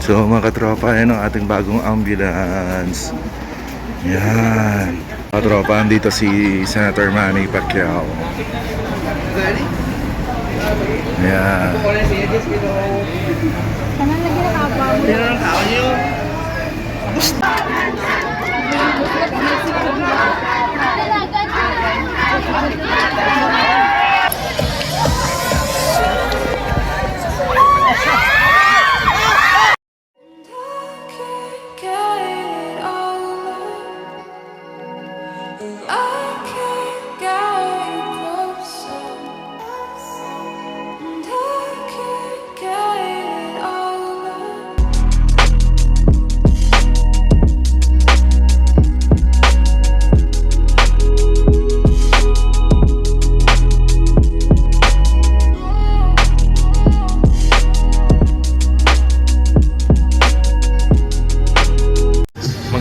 So mga katropa, yan ang ating bagong ambulance. Yan. Katropa, andito si Senator Manny Pacquiao. Yan. Sana lagi nakapa mo.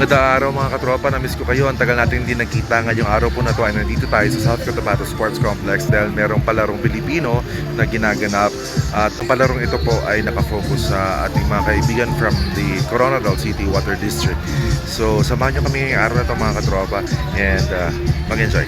Magandang araw mga katropa, na-miss ko kayo. Ang tagal natin hindi nagkita. Ngayong araw po na to ay nandito tayo sa South Cotabato Sports Complex dahil merong palarong Pilipino na ginaganap. At ang palarong ito po ay nakafocus sa ating mga kaibigan from the Coronadal City Water District. So samahan nyo kami ngayong araw na to mga katropa and uh, mag-enjoy.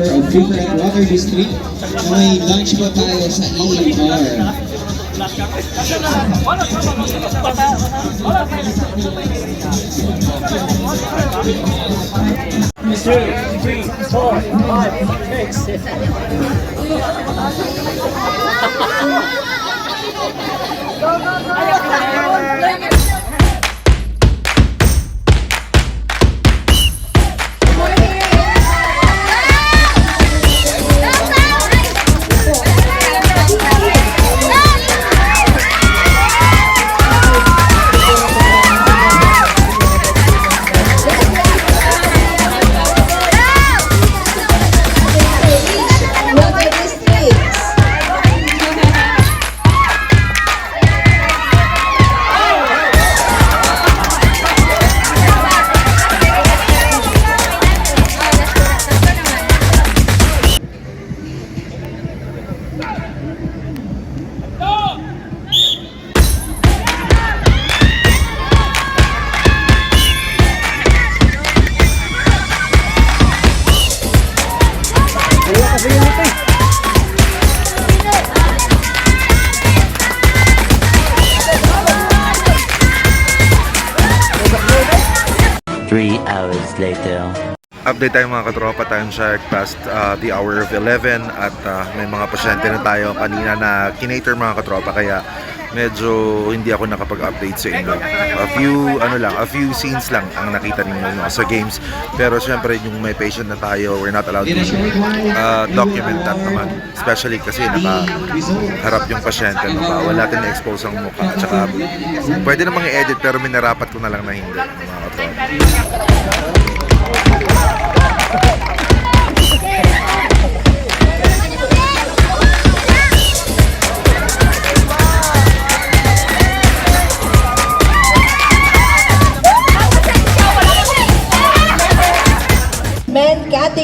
Of Freeland Water District. May lunch po tayo sa EMR. Water Three hours later. Update tayo mga katropa, time check past uh, the hour of 11 at uh, may mga pasyente na tayo kanina na kinater mga katropa kaya medyo hindi ako nakapag-update sa inyo. A few ano lang, a few scenes lang ang nakita ninyo no, sa games. Pero syempre yung may patient na tayo, we're not allowed to uh, document that naman. Especially kasi nakaharap yung pasyente, no, bawal natin na-expose ang mukha. At saka pwede namang i-edit pero minarapat ko na lang na hindi mga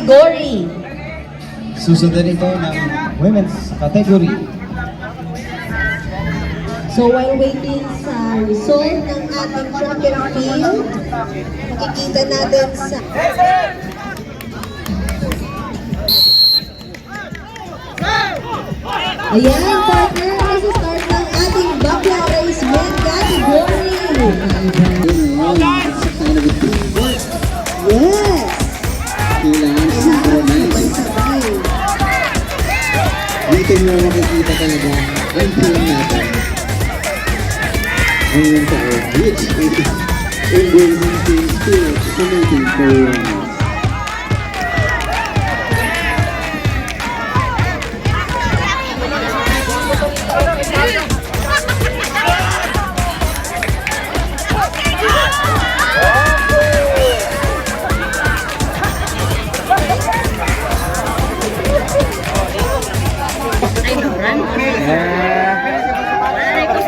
category. Susundan ito ng women's category. So while waiting sa result ng ating track and field, makikita natin sa... Ayan, partner, Mo makikita talaga ang team natin. Ngayon tayo, which is embracing team spirit, promoting for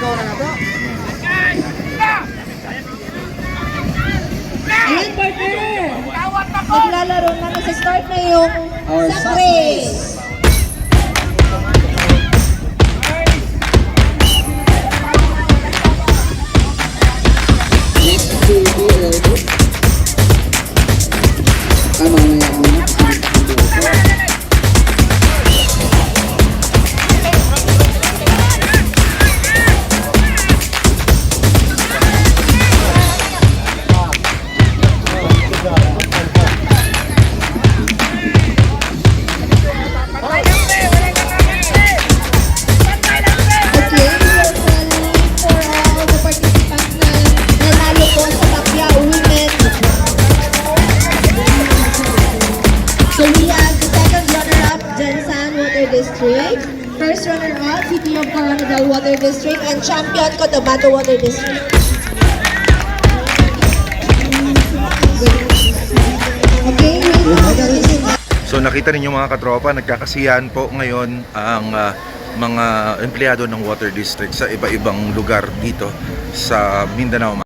runners. Ayan, partner! Maglalaro na kasi start na yung Our sa race. First runner-up, City of Coronadal Water District. And champion, Cotabato Water District. Okay. So nakita ninyo mga katropa, nagkakasiyahan po ngayon ang ah, mga empleyado ng Water District sa iba-ibang lugar dito sa Mindanao.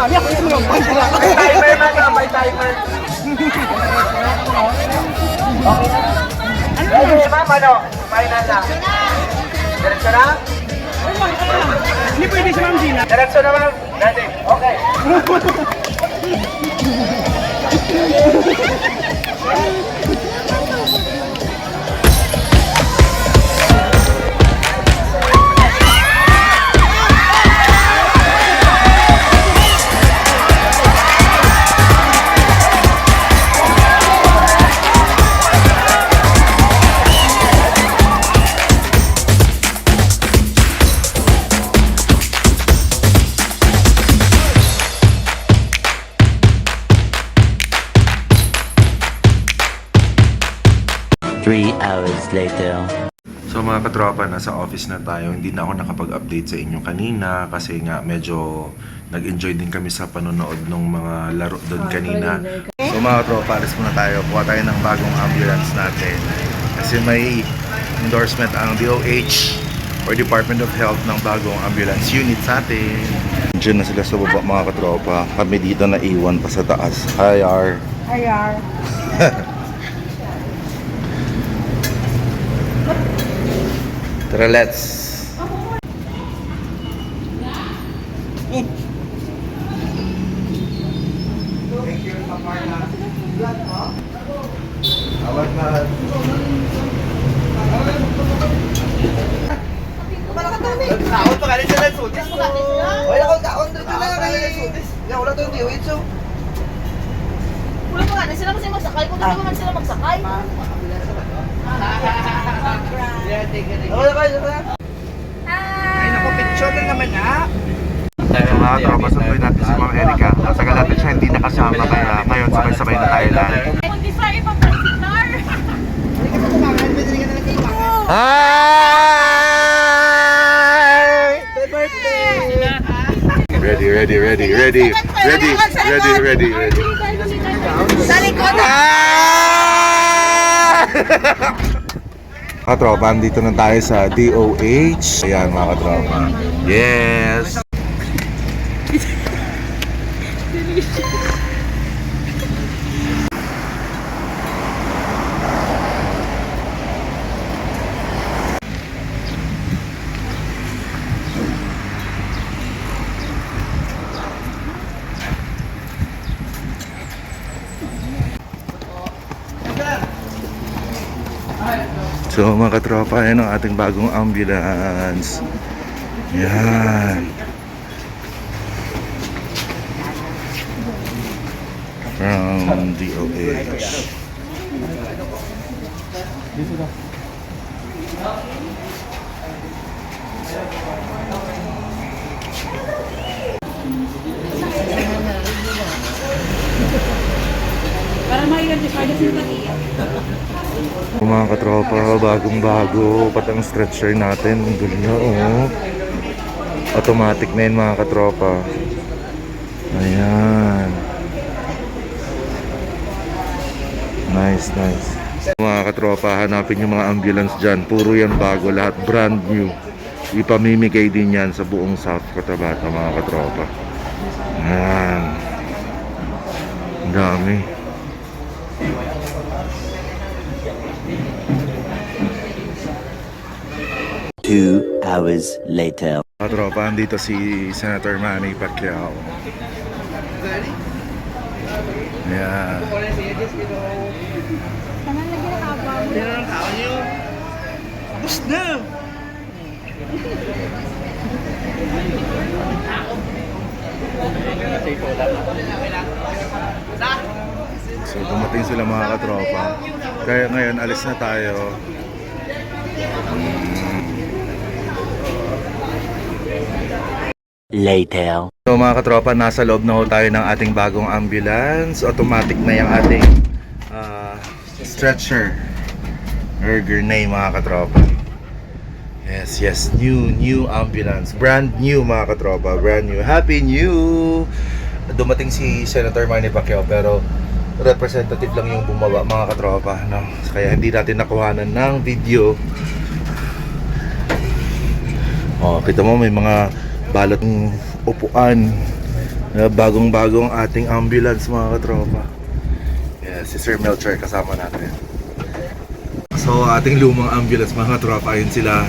Ano, ma'am, ano? Final na. Diretso na? Hindi pwede si Ma'am Gina. Diretso na, ma'am. Ready? Okay. Three later. So mga katropa, nasa office na tayo. Hindi na ako nakapag-update sa inyo kanina kasi nga medyo nag-enjoy din kami sa panonood ng mga laro doon kanina. So mga katropa, alis muna tayo. Kuha tayo ng bagong ambulance natin. Kasi may endorsement ang DOH or Department of Health ng bagong ambulance unit sa atin. Diyan na sila sa baba mga katropa. Kami dito na iwan pa sa taas. Hi, R. Tara, let's. Taon pa kanin sila sudis. Wala kang taon dito na kay sudis. Ya, wala to yung diwit so. Wala pa na sila kasi magsakay. Kung hindi naman sila magsakay. Wala kayo, wala. Ay, naku, picture na naman ha. Tayo mga tropa, sunduin natin si Ma'am Erica. Matagal natin siya hindi nakasama kaya ngayon sabay-sabay na tayo lang. Kundi sa ibang pansinar. Hi! Ready, ready, ready, ready, ready, ready, ready, ready. Sa likod. Mga tropa, andito na tayo sa DOH. Ayan mga katropa. Yes! So mga katropa, yan ang ating bagong ambulance. Yan. From DOH. Mga katropa, bagong bago, patang stretcher natin, ang galing na oh. Automatic na yun mga katropa. Ayan. Nice, nice. Mga katropa, hanapin yung mga ambulance dyan. Puro yan bago, lahat brand new. Ipamimigay din yan sa buong South Cotabato mga katropa. Ayan. Ang dami. Two hours later. Mga tropa, andito si Senator Manny Pacquiao. Ayan. So dumating sila mga katropa. Kaya ngayon alis na tayo. Later. So mga katropa, nasa loob na ho tayo ng ating bagong ambulance. Automatic na yung ating ah, stretcher. Or grenade mga katropa. Yes, yes. New, new ambulance. Brand new mga katropa. Brand new. Happy new! Dumating si Senator Manny Pacquiao pero representative lang yung bumaba mga katropa. No? Kaya hindi natin nakuhanan ng video. Oh, kita mo may mga balot ng upuan. Uh, bagong-bagong ating ambulance mga katropa. Yeah, si Sir Melcher kasama natin. So ating lumang ambulance mga katropa, ayun sila.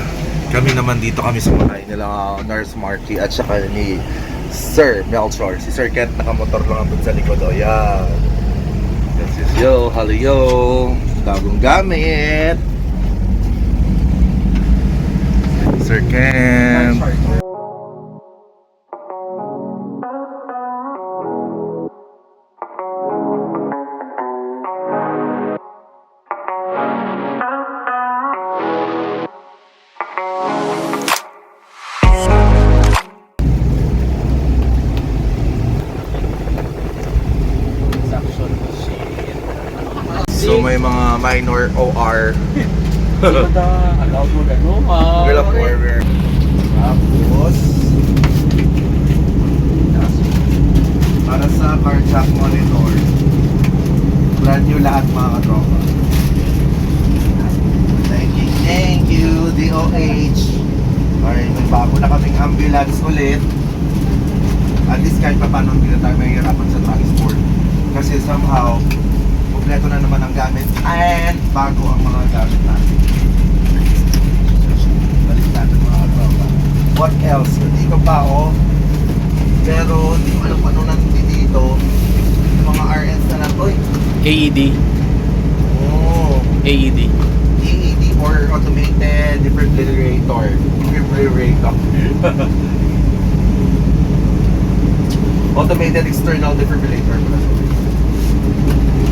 Kami naman dito kami sumakay nila uh, Nurse Marky at saka ni Sir Melchor. Si Sir Kent nakamotor lang doon sa likod. O yan. This is yo, hello yo. Bagong gamit. Sir Kent. May mga minor OR. Allowed mo gano'n. Girl of. Tapos para sa carjack monitor. Brand new lahat mga katropa. Thank you, thank you, DOH. Alright, may bago na kaming ambulance ulit. At least kahit pa paano hindi na tayo sa transport. Kasi somehow, kompleto na naman ang gamit and bago ang mga gamit natin. Balik natin mga katropa. What else? Hindi ko pa oh. Pero hindi ko alam ano nandito dito. Yung mga RNs na lang. Uy! AED. Oh! AED. EED or automated defibrillator. Defibrillator. automated external defibrillator.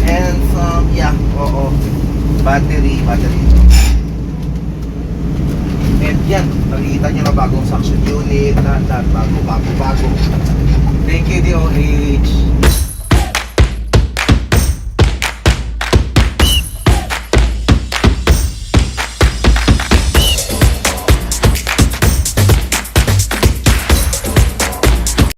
And some, yeah, oo. Battery, battery. And Yan, nakikita nyo na bagong suction unit, lahat, lahat bago, bago, bago. Thank you, DOH.